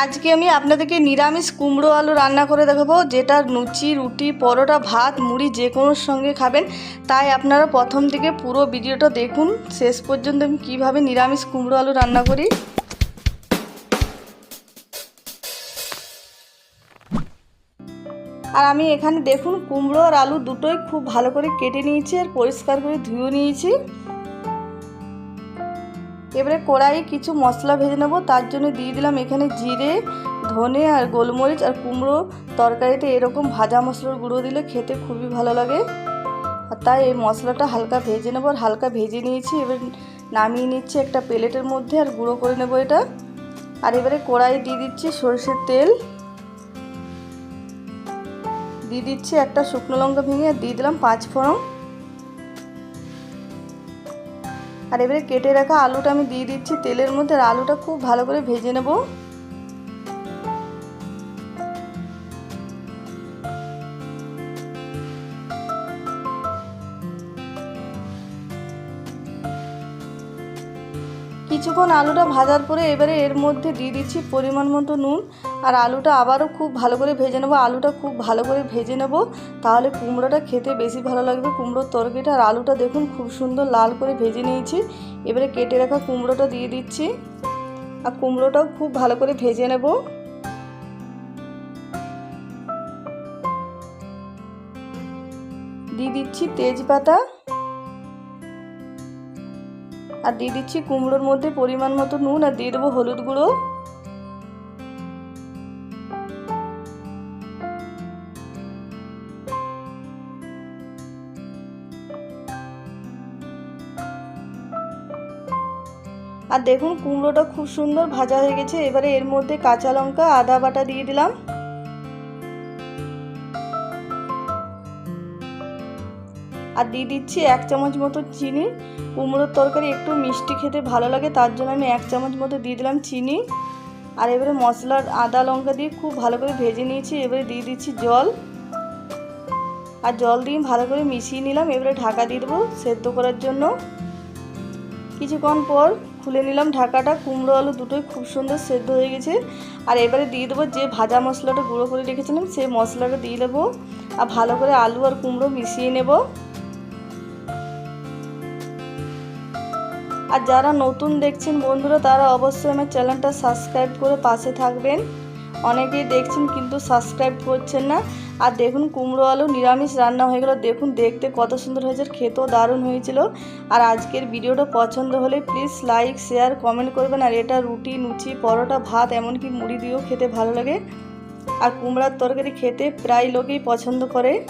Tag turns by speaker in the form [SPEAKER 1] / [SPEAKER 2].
[SPEAKER 1] আজকে আমি আপনাদেরকে নিরামিষ কুমড়ো আলু রান্না করে দেখাবো, যেটা লুচি, রুটি, পরোটা, ভাত, মুড়ি যে কোনোর সঙ্গে খাবেন। তাই আপনারা প্রথম থেকে পুরো ভিডিওটা দেখুন। শেষ পর্যন্ত আমি কীভাবে নিরামিষ কুমড়ো আলু রান্না করি। আর আমি এখানে দেখুন, কুমড়ো আর আলু দুটোই খুব ভালো করে কেটে নিয়েছি আর পরিষ্কার করে ধুয়ে নিয়েছি। এবারে কড়াই কিছু মশলা ভেজে নেব, তার জন্য দিয়ে দিলাম এখানে জিরে, ধনে আর গোলমরিচ আর কুমড়ো তরকারিতে এরকম ভাজা মশলার গুঁড়ো দিলে খেতে খুবই ভালো লাগে। আর তাই এই মশলাটা হালকা ভেজে নেব আর হালকা ভেজে নিয়েছি, এবার নামিয়ে নিচ্ছি একটা প্লেটের মধ্যে আর গুঁড়ো করে নেব এটা। আর এবারে কড়াই দিয়ে দিচ্ছি সরষের তেল। দিয়ে দিচ্ছি একটা শুকনো লঙ্কা ভেঙে, আর দিয়ে দিলাম পাঁচ ফোড়ন। আর এবারে কেটে রাখা আলুটা আমি দিয়ে দিচ্ছি। তেলের মধ্যে আর আলুটা খুব ভালো করে ভেজে নেব। কিছুক্ষণ আলুটা ভাজার পরে এবারে এর মধ্যে দিয়ে দিচ্ছি পরিমাণ মতো নুন। আর আলুটা আবারও খুব ভালো করে ভেজে নেব। আলুটা খুব ভালো করে ভেজে নেব। তাহলে কুমড়োটা খেতে বেশি ভালো লাগবে। কুমড়োর তরকারিটা আর আলুটা দেখুন খুব সুন্দর লাল করে ভেজে নিয়েছি। এবারে কেটে রাখা কুমড়োটা দিয়ে দিচ্ছি। আর কুমড়োটাও খুব ভালো করে ভেজে নেব। দিয়ে দিচ্ছি তেজপাতা। আর দিয়ে দিচ্ছি কুমড়োর মধ্যে পরিমাণ মতো নুন আর দিয়ে দেবো হলুদ গুঁড়ো। আর দেখুন, কুমড়োটা খুব সুন্দর ভাজা হয়ে গেছে। এবারে এর মধ্যে কাঁচা লঙ্কা, আদা বাটা দিয়ে দিলাম। আর দিয়ে দিচ্ছি এক চামচ মতো চিনি। কুমড়োর তরকারি একটু মিষ্টি খেতে ভালো লাগে, তার জন্য আমি এক চামচ মতো দিয়ে দিলাম চিনি। আর এবারে মশলার আদা, লঙ্কা দিয়ে খুব ভালো করে ভেজে নিয়েছি। এবারে দিয়ে দিচ্ছি জল। আর জল দিয়ে ভালো করে মিশিয়ে নিলাম। এবারে ঢাকা দিয়ে দেবো সেদ্ধ করার জন্য। কিছুক্ষণ পর খুলে নিলাম ঢাকাটা। কুমড়ো আলু দুটোই খুব সুন্দর সেদ্ধ হয়ে গেছে। আর এবারে দিয়ে দেবো যে ভাজা মশলাটা গুঁড়ো করে রেখেছিলাম, সেই মশলাটা দিয়ে দেবো। আর ভালো করে আলু আর কুমড়ো মিশিয়ে নেব। আর যারা নতুন দেখছেন বন্ধুরা, তারা অবশ্যই আমার চ্যানেলটা সাবস্ক্রাইব করে পাশে থাকবেন। অনেকেই দেখছেন কিন্তু সাবস্ক্রাইব করছেন না। আর দেখুন, কুমড়ো আলু নিরামিষ রান্না হয়ে গেলো। দেখুন, দেখতে কত সুন্দর হয়েছে, খেতেও দারুণ হয়েছিল। আর আজকের ভিডিওটা পছন্দ হলে প্লিজ লাইক শেয়ার কমেন্ট করবেন। আর এটা রুটি, লুচি, পরোটা, ভাত, এমনকি মুড়ি দিয়েও খেতে ভালো লাগে। আর কুমড়ার তরকারি খেতে প্রায় লোকেই পছন্দ করে।